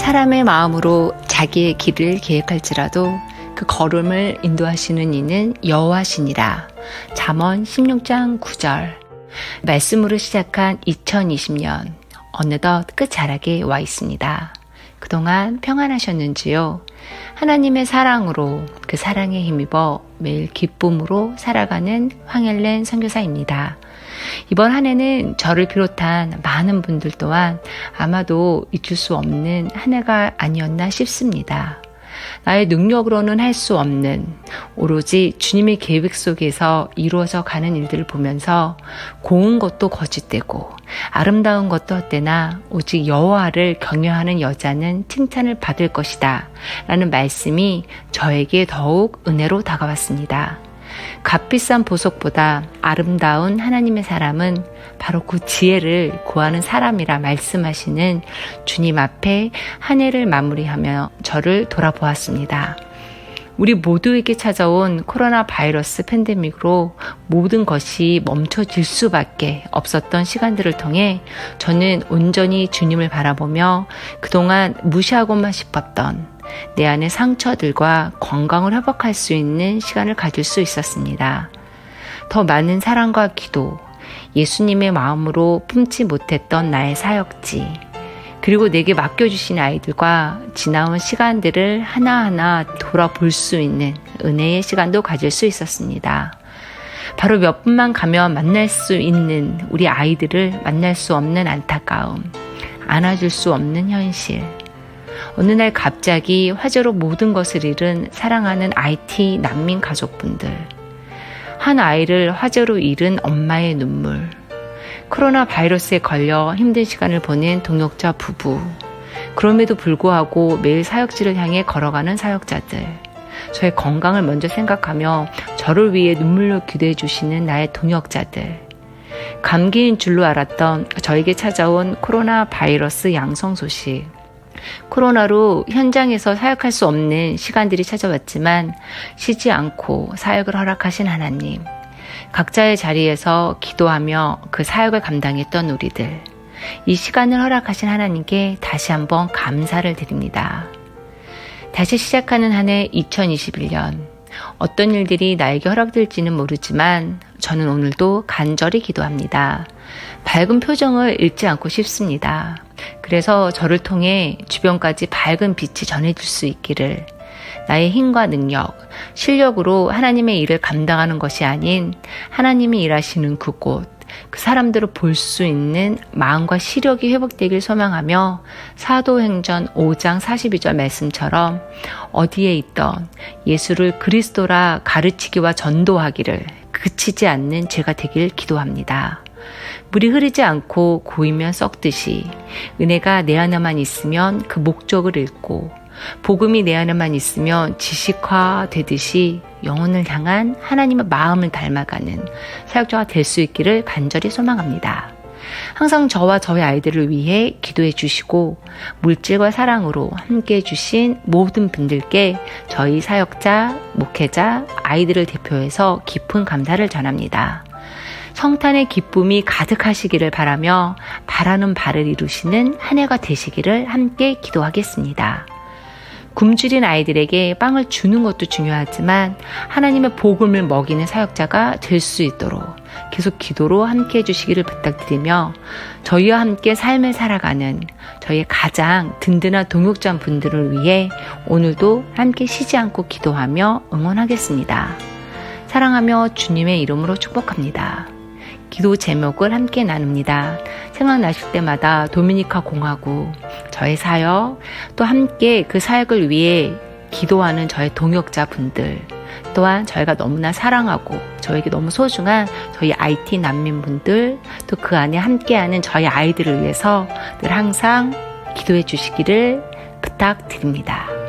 사람의 마음으로 자기의 길을 계획할지라도 그 걸음을 인도하시는 이는 여호와시니라. 잠언 16장 9절. 말씀으로 시작한 2020년 어느덧 끝자락에 와 있습니다. 그동안 평안하셨는지요? 하나님의 사랑으로 그 사랑에 힘입어 매일 기쁨으로 살아가는 황엘렌 선교사입니다. 이번 한 해는 저를 비롯한 많은 분들 또한 아마도 잊을 수 없는 한 해가 아니었나 싶습니다. 나의 능력으로는 할 수 없는 오로지 주님의 계획 속에서 이루어져 가는 일들을 보면서 고운 것도 거짓되고 아름다운 것도 헛되나 오직 여호와를 경외하는 여자는 칭찬을 받을 것이다 라는 말씀이 저에게 더욱 은혜로 다가왔습니다. 값비싼 보석보다 아름다운 하나님의 사람은 바로 그 지혜를 구하는 사람이라 말씀하시는 주님 앞에 한 해를 마무리하며 저를 돌아보았습니다. 우리 모두에게 찾아온 코로나 바이러스 팬데믹으로 모든 것이 멈춰질 수밖에 없었던 시간들을 통해 저는 온전히 주님을 바라보며 그동안 무시하고만 싶었던 내 안의 상처들과 건강을 회복할 수 있는 시간을 가질 수 있었습니다. 더 많은 사랑과 기도, 예수님의 마음으로 품지 못했던 나의 사역지, 그리고 내게 맡겨주신 아이들과 지나온 시간들을 하나하나 돌아볼 수 있는 은혜의 시간도 가질 수 있었습니다. 바로 몇 분만 가면 만날 수 있는 우리 아이들을 만날 수 없는 안타까움, 안아줄 수 없는 현실. 어느 날 갑자기 화재로 모든 것을 잃은 사랑하는 IT 난민 가족분들. 한 아이를 화재로 잃은 엄마의 눈물. 코로나 바이러스에 걸려 힘든 시간을 보낸 동역자 부부. 그럼에도 불구하고 매일 사역지를 향해 걸어가는 사역자들. 저의 건강을 먼저 생각하며 저를 위해 눈물로 기도해 주시는 나의 동역자들. 감기인 줄로 알았던 저에게 찾아온 코로나 바이러스 양성 소식. 코로나로 현장에서 사역할 수 없는 시간들이 찾아왔지만 쉬지 않고 사역을 허락하신 하나님. 각자의 자리에서 기도하며 그 사역을 감당했던 우리들. 이 시간을 허락하신 하나님께 다시 한번 감사를 드립니다. 다시 시작하는 한 해 2021년. 어떤 일들이 나에게 허락될지는 모르지만 저는 오늘도 간절히 기도합니다. 밝은 표정을 잃지 않고 싶습니다. 그래서 저를 통해 주변까지 밝은 빛이 전해질 수 있기를 나의 힘과 능력, 실력으로 하나님의 일을 감당하는 것이 아닌 하나님이 일하시는 그곳, 그 사람들을 볼 수 있는 마음과 시력이 회복되길 소망하며 사도행전 5장 42절 말씀처럼 어디에 있던 예수를 그리스도라 가르치기와 전도하기를 그치지 않는 제가 되길 기도합니다. 물이 흐르지 않고 고이면 썩듯이 은혜가 내 안에만 있으면 그 목적을 잃고 복음이 내 안에만 있으면 지식화 되듯이 영혼을 향한 하나님의 마음을 닮아가는 사역자가 될 수 있기를 간절히 소망합니다. 항상 저와 저의 아이들을 위해 기도해 주시고 물질과 사랑으로 함께 해 주신 모든 분들께 저희 사역자, 목회자, 아이들을 대표해서 깊은 감사를 전합니다. 성탄의 기쁨이 가득하시기를 바라며 바라는 바를 이루시는 한 해가 되시기를 함께 기도하겠습니다. 굶주린 아이들에게 빵을 주는 것도 중요하지만 하나님의 복음을 먹이는 사역자가 될 수 있도록 계속 기도로 함께 해주시기를 부탁드리며 저희와 함께 삶을 살아가는 저희의 가장 든든한 동역자 분들을 위해 오늘도 함께 쉬지 않고 기도하며 응원하겠습니다. 사랑하며 주님의 이름으로 축복합니다. 기도 제목을 함께 나눕니다. 생각나실 때마다 도미니카 공화국, 저의 사역, 또 함께 그 사역을 위해 기도하는 저의 동역자 분들, 또한 저희가 너무나 사랑하고 저에게 너무 소중한 저희 IT 난민분들, 또 그 안에 함께하는 저희 아이들을 위해서 늘 항상 기도해 주시기를 부탁드립니다.